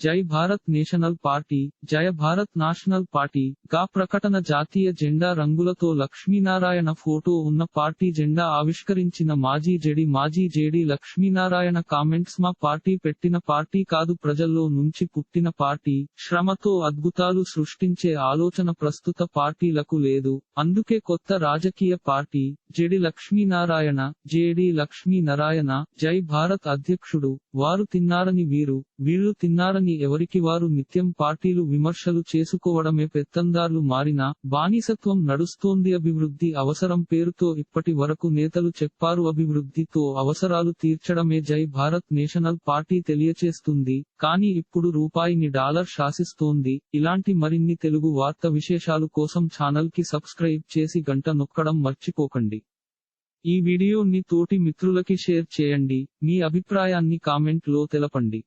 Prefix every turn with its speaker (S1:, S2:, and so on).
S1: Jai Bharat national party Jaya Bharat national party గా ప్రకటన జాతీయ జెండా రంగులతో లక్ష్మీనారాయణ ఫోటో ఉన్న పార్టీ జెండా ఆవిష్కరించిన మాజీ జడి మాజీ జేడి లక్ష్మీనారాయణ కామెంట్స్ మా పార్టీ పెట్టిన పార్టీ కాదు ప్రజల్లో నుంచి పుట్టిన పార్టీ శ్రమతో అద్భుతాలు సృష్టించే ఆలోచన ప్రస్తుత పార్టీలకు లేదు. అందుకే కొత్త రాజకీయ party JD Lakshminarayana JD Lakshminarayana Jai Bharat అధ్యక్షుడు వారు తిన్నారని వీరు వీళ్ళు తిన్నారని ఎవరికి వారు నిత్యం పార్టీలు విమర్శలు చేసుకోవడమే పెత్తందార్లు మారినా బానిసత్వం నడుస్తోంది అభివృద్ధి అవసరం పేరుతో ఇప్పటి వరకు నేతలు చెప్పారు అభివృద్ధితో అవసరాలు తీర్చడమే జై భారత్ నేషనల్ పార్టీ తెలియచేస్తుంది. కానీ ఇప్పుడు రూపాయిని డాలర్ శాసిస్తోంది. ఇలాంటి మరిన్ని తెలుగు వార్త విశేషాలు కోసం ఛానల్కి సబ్స్క్రైబ్ చేసి గంట నొక్కడం మర్చిపోకండి. ఈ వీడియోని తోటి మిత్రులకి షేర్ చేయండి. మీ అభిప్రాయాన్ని కామెంట్లో తెలపండి.